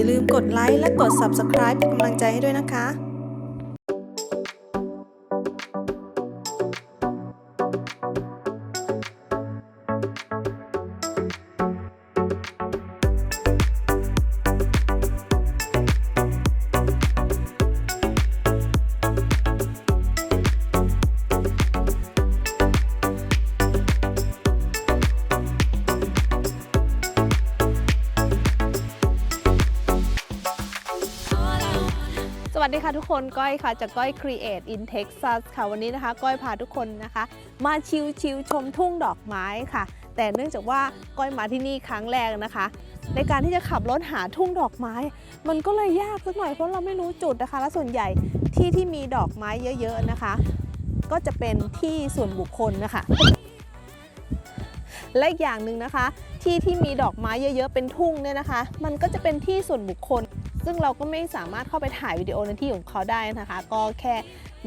อย่าลืมกดไลค์และกด Subscribe เป็นกำลังใจให้ด้วยนะคะ วัสดีค่ะทุกคนก้อยค่ะจากก้อย Create in Texas ค่ะวันนี้นะคะก้อยพาทุกคนนะคะ มาชิวๆชมทุ่งดอกไม้ค่ะ แต่เนื่องจากว่าก้อยมาที่นี่ครั้งแรกนะคะ ในการที่จะขับรถหาทุ่งดอกไม้ มันก็เลยยากสักหน่อยเพราะเราไม่รู้จุดนะคะ และส่วนใหญ่ที่ที่มีดอกไม้เยอะ ๆนะคะ ก็จะเป็นที่ส่วนบุคคลนะคะ และอีกอย่างหนึ่งนะคะ ที่ที่มีดอกไม้เยอะ ๆ เป็นทุ่งเนี่ยนะคะ มันก็จะเป็นที่ส่วนบุคคล ซึ่งเราก็ไม่สามารถเข้าไปถ่ายวิดีโอในที่ของเขาได้นะคะ ก็แค่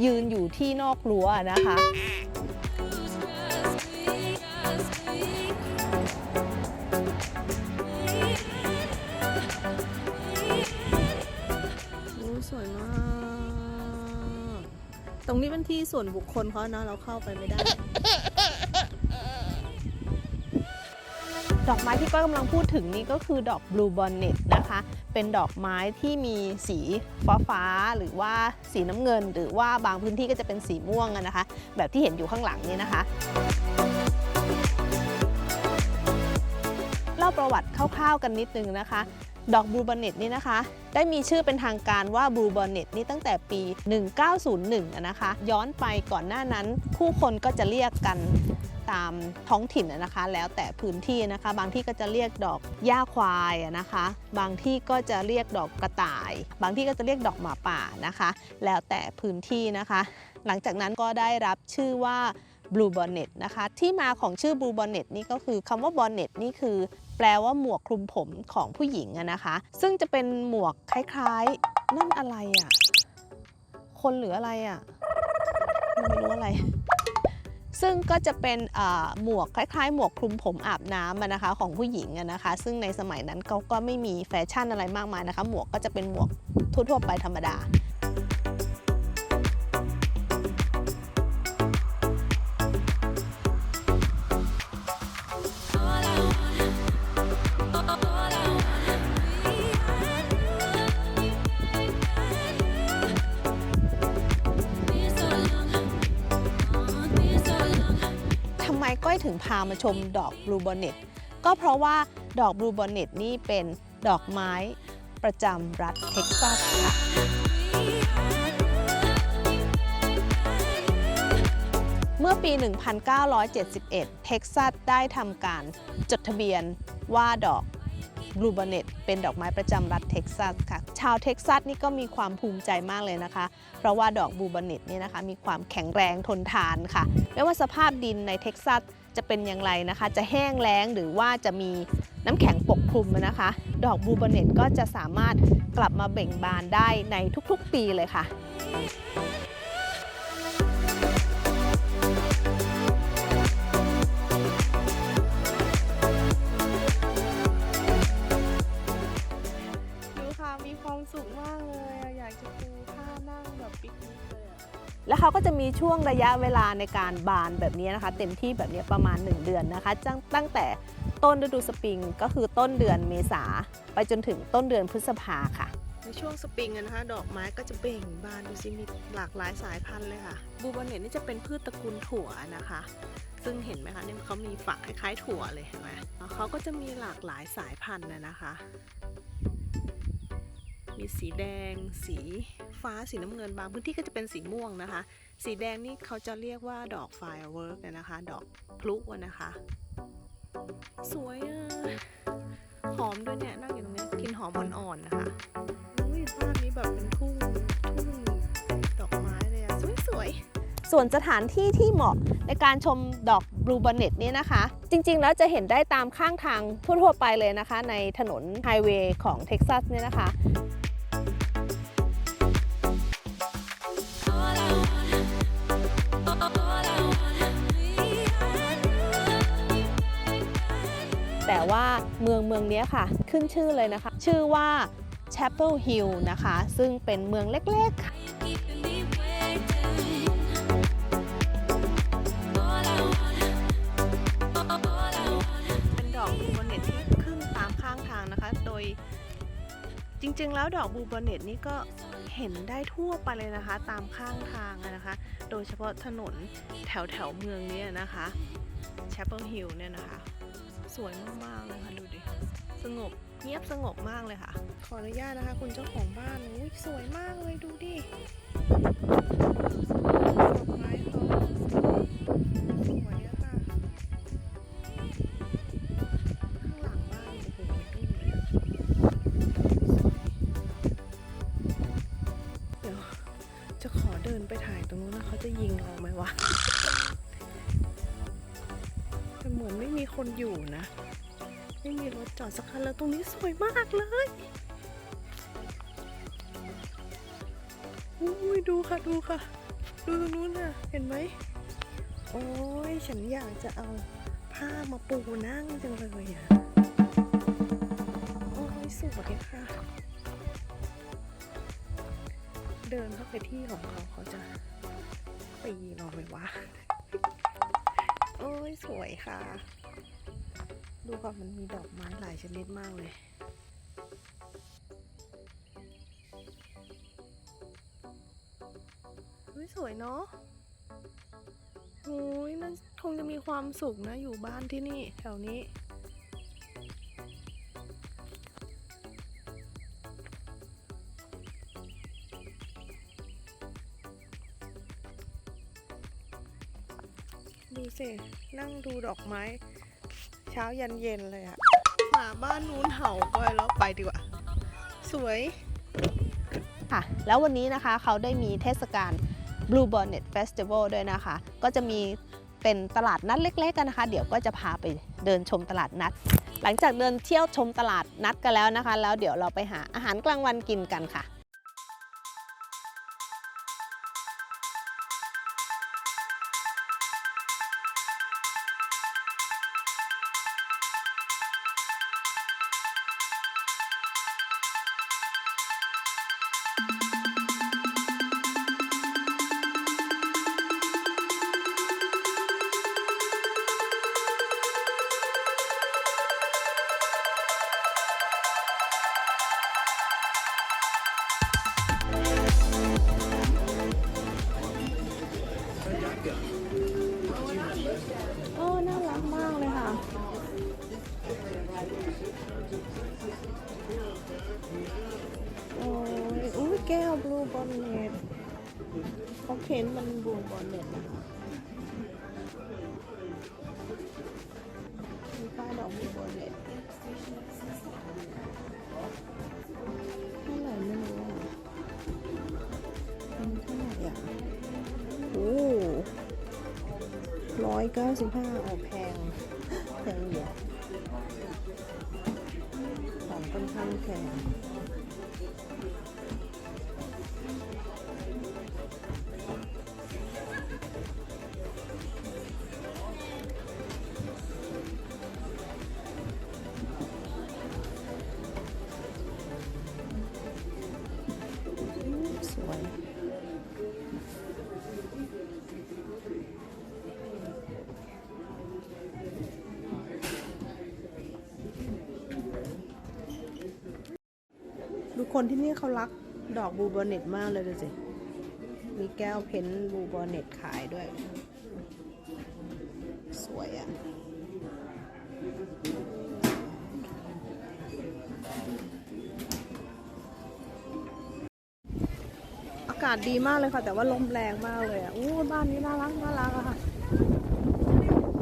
ยืนอยู่ที่นอกรั้วนะคะสวยมาก ตรงนี้เป็นที่ส่วนบุคคลเขานะเราเข้าไปไม่ได้ ดอกไม้ที่ก้อยกำลังพูดถึงนี่ก็คือดอกบลูบอนเน็ตนะคะ เป็นดอกไม้ที่มีสีฟ้าฟ้าหรือว่าสีน้ำเงิน หรือว่าบางพื้นที่ก็จะเป็นสีม่วงนะคะ แบบที่เห็นอยู่ข้างหลังนี่นะคะเล่าประวัติคร่าวๆกันนิดนึงนะคะ ดอกบลูบอนเน็ตนี่นะคะ ได้มีชื่อเป็นทางการว่าบลูบอนเน็ตนี่ตั้งแต่ปี 1901 นะคะ ย้อนไปก่อนหน้านั้น ผู้คนก็จะเรียกกัน ตามท้องถิ่นนะคะ แล้วแต่พื้นที่นะคะ บางที่ก็จะเรียกดอกหญ้าควายนะคะ บางที่ก็จะเรียกดอกกระต่าย บางที่ก็จะเรียกดอกหมาป่านะคะ แล้วแต่พื้นที่นะคะ หลังจากนั้นก็ได้รับชื่อว่า Blue Bonnet นะคะที่มาของชื่อ Blue Bonnet นี่ก็คือคำว่า Bonnet นี่คือ แปลว่าหมวกคลุมผมของผู้หญิงนะคะ ซึ่งจะเป็นหมวกคล้ายๆ นั่นอะไรอะคนหรืออะไรอะไม่รู้อะไร ซึ่งก็จะเป็นหมวกคล้ายๆ หมวกคลุมผมอาบน้ำนะคะของผู้หญิงนะคะ ซึ่งในสมัยนั้นเขาก็ไม่มีแฟชั่นอะไรมากมายนะคะ หมวกก็จะเป็นหมวกทั่วๆไปธรรมดา ถึงพามาชมดอกบลูบอนเนตก็เพราะว่าดอกบลูบอนเนตนี่เป็นดอกไม้ประจำรัฐเท็กซัสค่ะเมื่อปี 1971 เท็กซัสได้ทำการจดทะเบียนว่าดอกบลูบอนเนตเป็นดอกไม้ประจำรัฐเท็กซัสค่ะ ชาวเท็กซัสนี่ก็มีความภูมิใจมากเลยนะคะ เพราะว่าดอกบลูบอนเนตนี่นะคะมีความแข็งแรงทนทานค่ะ ไม่ว่าสภาพดินในเท็กซัส จะเป็นอย่างไรนะคะ จะแห้งแล้งหรือว่าจะมีน้ำแข็งปกคลุมนะคะ ดอกบลูบเนตก็จะสามารถกลับมาเบ่งบานได้ในทุกๆปีเลยค่ะดูค่ะมีความสุขมากเลยอะอยากจะปูผ้านั่งแบบปิกนิก แล้วเขาก็จะมีช่วงระยะเวลาในการบานแบบนี้นะคะ เต็มที่แบบนี้ประมาณ 1 เดือนนะคะตั้งตั้งแต่ต้นฤดูสปริงก็คือต้นเดือนเมษาไปจนถึงต้นเดือนพฤษภาค่ะ ในช่วงสปริงนะคะ ดอกไม้ก็จะเบ่งบานดูสิมีหลากหลายสายพันธุ์เลยค่ะบูบอนเนตนี่จะเป็นพืชตระกูลถั่วนะคะ ซึ่งเห็นไหมคะเนี่ยเขามีฝักคล้ายๆถั่วเลยเห็นไหมเขาก็จะมีหลากหลายสายพันธุ์นะคะ มีสีแดงสี ฟ้าสีน้ำเงินบางพื้นที่ก็จะเป็นสีม่วงนะคะ สีแดงนี่เขาจะเรียกว่าดอก firework นะคะ ดอกพลุนะคะ สวยอะหอมด้วยเนี่ยนั่งอยู่ตรงนี้กลินหอมอ่อนๆนะคะอุ้ยภาพนี้แบบเป็นทุ่งทุ่งดอกไม้เลยอะสวยๆส่วนสถานที่ที่เหมาะในการชมดอกบลูบอนเน็ตเนี่ยนะคะ จริงๆ แล้วจะเห็นได้ตามข้างทางทั่วๆไปเลยนะคะ ในถนนไฮเวย์ของเท็กซัสเนี่ยนะคะ เมืองเมืองนี้ค่ะ ขึ้นชื่อเลยนะคะ ชื่อว่า Chapel Hill นะคะ ซึ่งเป็นเมืองเล็กๆเป็นดอกบูโบเน็ตที่ขึ้นตามข้างทางนะคะ โดยจริงๆ แล้วดอกบูโบเน็ตนี่ก็เห็นได้ทั่วไปเลยนะคะ ตามข้างทางนะคะ โดยเฉพาะถนนแถวแถวๆเมืองนี้นะคะ Chapel Hill เนี่ยนะคะ สวยมากๆเลยค่ะดูดิ สงบเงียบสงบมากเลยค่ะ ขออนุญาตนะคะ คุณเจ้าของบ้านอุ้ยสวยมากเลยดูดิ อุ้ยดูค่ะดูค่ะ ดูตรงนู้นน่ะ เห็นไหม โอ้ยฉันอยากจะเอาผ้ามาปูนั่งจังเลยอะ โอ้ยสวยค่ะ เดินเข้าไปที่ของเขาเขาจะตีเราไหมวะ โอ้ยสวยค่ะ ดูค่ะมันมีดอกไม้หลายชนิดมากเลย สวยเนาะโอ้ยนั่นคงจะมีความสุขนะ อยู่บ้านที่นี่ แถวนี้ ดูสิ นั่งดูดอกไม้ เช้ายันเย็นเลยอะหมาบ้านนู้นเห่าก็แล้วไปดีกว่า สวย ค่ะ แล้ววันนี้นะคะเขาได้มีเทศกาล Blue Bonnet Festival ด้วยนะคะ ก็จะมีเป็นตลาดนัดเล็กๆกันนะคะ เดี๋ยวก็จะพาไปเดินชมตลาดนัด หลังจากเดินเที่ยวชมตลาดนัดกันแล้วนะคะ แล้วเดี๋ยวเราไปหาอาหารกลางวันกินกันค่ะ เขาเพ้นมันบลูบอนเน็ตนะคะมีป้ายดอกบลูบอนเน็ตเท่าไหร่ไม่รู้อะเป็นเท่าไหร่อะโอ้ร้อยเก้าสิบห้าออกแพงแพงอยู่ของค่อนข้างแพง คนที่นี่เขารักดอกบูบอเน็ตมากเลยดูสิ มีแก้วเพ้นท์บลูบอเน็ตขายด้วย สวยอะ่ะอากาศดีมากเลยค่ะ แต่ว่าลมแรงมากเลยอะอู้บ้านนี้น่ารักน่ารักอะค่ะ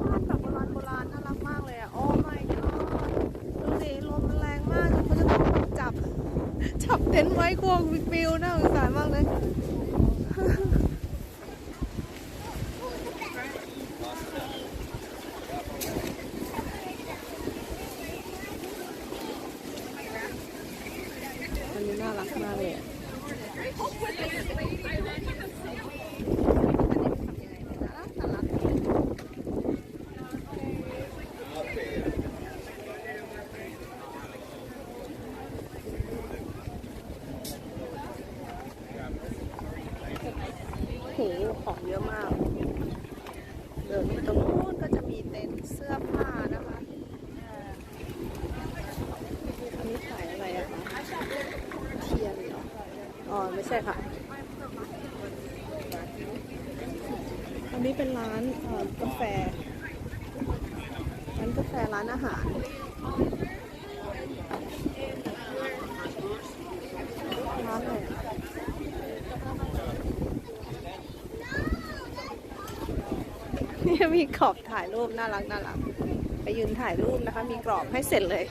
บ้านแบบโบราณโบราณน่ารักมากเลยอะ โอ้ my god ดูสิลมมันแรงมากจนเขาจะต้องจับ จับเต็นท์ไว้ควงวปิวน่าสงสารมากเลย หของเยอะมาก เดินไปตรงนู้นก็จะมีเต็นท์เสื้อผ้านะคะอันนี้ขายอะไรอะคะเทียนเหรอ อ๋อ ไม่ใช่ค่ะ อันนี้เป็นร้านกาแฟ มีกรอบถ่ายรูปน่ารักน่ารักไปยืนถ่ายรูปนะคะ มีกรอบให้เสร็จเลย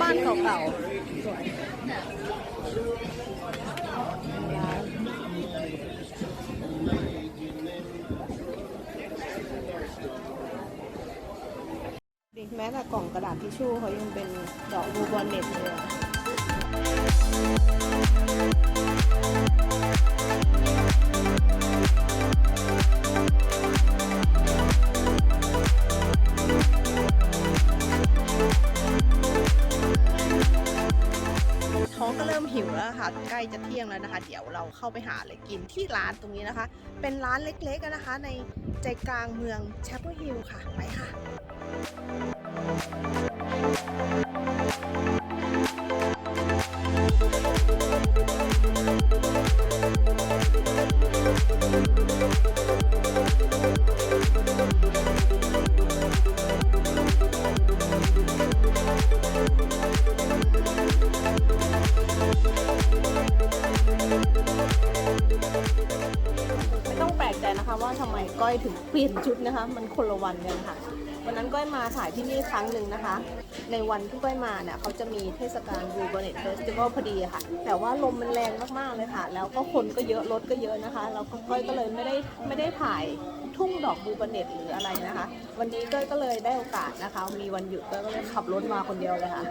บ้านเก่าๆ ม้แต่กล่องกระดาษทิชชู่เขายังเป็นดอกบูบอลเน็ตเลยอะท้องก็เริ่มหิวแล้วค่ะ ใกล้จะเที่ยงแล้วนะคะ เดี๋ยวเราเข้าไปหาอะไรกินที่ร้านตรงนี้นะคะ เป็นร้านเล็กๆนะคะ ในใจกลางเมืองแชปเปอร์ฮิลค่ะ ไปค่ะ ไม่ต้องแปลกใจนะคะว่าทำไมก้อยถึงเปลี่ยนชุดนะคะ มันคนละวันกันค่ะ วันนั้นก้อยมาถ่ายที่นี่ครั้งหนึ่งนะคะ ในวันที่ก้อยมาเนี่ยเขาจะมีเทศกาลบูบ o เน็ตเฟสติวัลพอดีค่ะ แต่ว่าลมมันแรงมากๆเลยค่ะ แล้วก็คนก็เยอะรถก็เยอะนะคะ แล้วก็ก้อยก็เลยไม่ได้ไม่ได้ถ่ายทุ่งดอกบูบ o เน็ตหรืออะไรนะคะ วันนี้ก้อยก็เลยได้โอกาสนะคะ มีวันหยุดก้อยก็เลยขับรถมาคนเดียวเลยค่ะ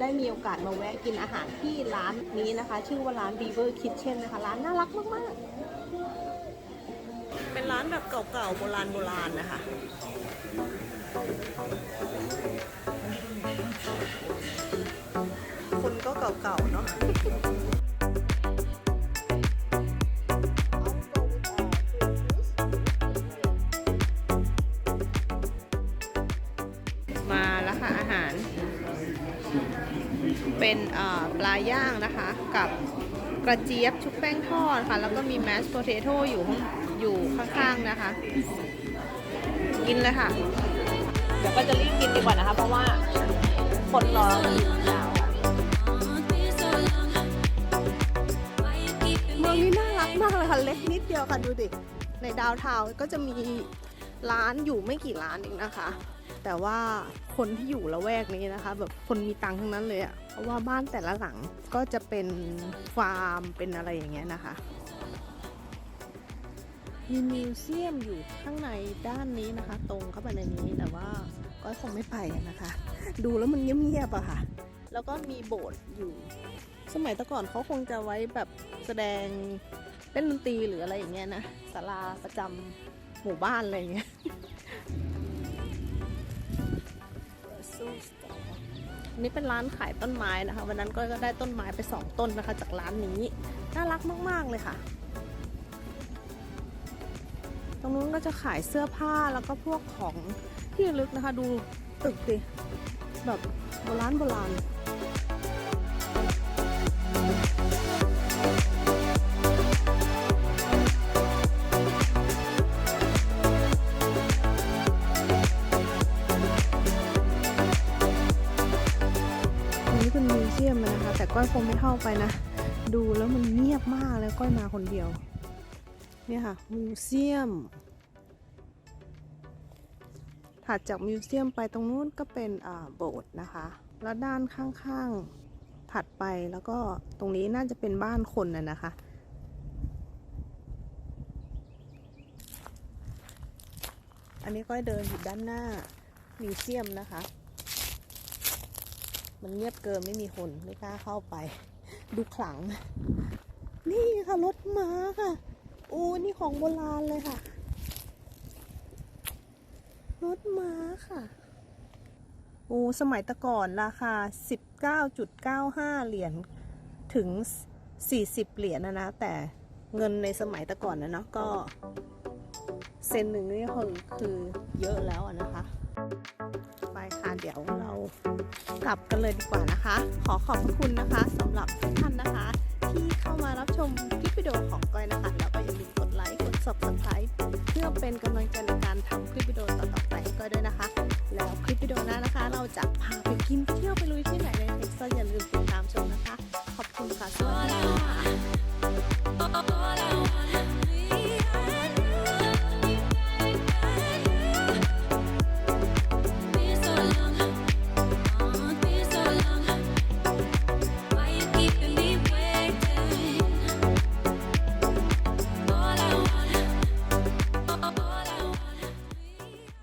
ได้มีโอกาสมาแวะกินอาหารที่ร้านนี้นะคะ ชื่อว่าร้าน Beaver Kitchen นะคะ ร้านน่ารักมากๆ เป็นร้านแบบเก่าๆโบราณโบราณนะคะคนก็เก่าๆเนาะมาแล้วค่ะอาหาร เป็นปลาย่างนะคะกับกระเจี๊ยบชุบแป้งทอดค่ะ แล้วก็มีแมชโพเทโต้อยู่ข้าง อยู่ข้างๆนะคะ กินเลยค่ะ เดี๋ยวก็จะรีบกินดีกว่านะคะ เพราะว่าคนรออยู่ยาวค่ะ been so long. Why you keeping เมือง me นี้น่ารักมากเลยค่ะ เล็กนิดเดียวค่ะดูดิ ในดาวน์ทาวน์ก็จะมีร้านอยู่ไม่กี่ร้านเองนะคะ แต่ว่าคนที่อยู่ละแวกนี้นะคะ แบบคนมีตังค์ทั้งนั้นเลยอะเพราะว่าบ้านแต่ละหลังก็จะเป็นฟาร์มเป็นอะไรอย่างเงี้ยนะคะ มีมิวเซียมอยู่ข้างในด้านนี้นะคะ ตรงเข้าไปในนี้แต่ว่าก็คงไม่ไปนะคะ ดูแล้วมันเงียบๆอะค่ะ แล้วก็มีโบสถ์อยู่ สมัยแต่ก่อนเขาคงจะไว้แบบแสดงเล่นดนตรีหรืออะไรอย่างเงี้ยนะศาลาประจำหมู่บ้านอะไรอย่างเงี้ยนี่เป็นร้านขายต้นไม้นะคะ วันนั้นก็ได้ต้นไม้ไปสองต้นนะคะ จากร้านนี้ น่ารักมาก ๆ เลยค่ะ รงนู้นก็จะขายเสื้อผ้าแล้วก็พวกของที่ลึกนะคะ ดูตึกดิแบบโบราณโบราณอันนี้เป็นมิวเซียมนะคะ แต่ก้อยคงไม่เข้าไปนะ ดูแล้วมันเงียบมากเลยก้อยมาคนเดียว นี่ค่ะมิวเซียมถัดจากมิวเซียมไปตรงนู้นก็เป็นโบสถ์นะคะ แล้วด้านข้างๆถัดไปแล้วก็ตรงนี้น่าจะเป็นบ้านคนน่ะนะคะ อันนี้ก้อยเดินอยู่ด้านหน้ามิวเซียมนะคะ มันเงียบเกินไม่มีคนไม่กล้าเข้าไป ดูขลัง นี่ค่ะรถม้าค่ะ อู้นี่ของโบราณเลยค่ะ รถม้าค่ะ โอ้สมัยตะก่อนราคา 19.95 เหรียญถึง 40 เหรียญนะนะ แต่เงินในสมัยตะก่อนนะเนาะก็เซนหนึ่งนี่คือคือเยอะแล้วนะคะ ไปค่ะเดี๋ยวเรากลับกันเลยดีกว่านะคะ ขอขอบพระคุณนะคะสำหรับทุกท่านนะคะ ที่เข้ามารับชมคลิปวิดีโอของก้อยนะคะ แล้วก็อย่าลืมกดไลค์ กด subscribe เพื่อเป็นกำลังใจในการทำคลิปวิดีโอต่อๆไปให้ก้อยด้วยนะคะ แล้วคลิปวิดีโอหน้านะคะ เราจะพา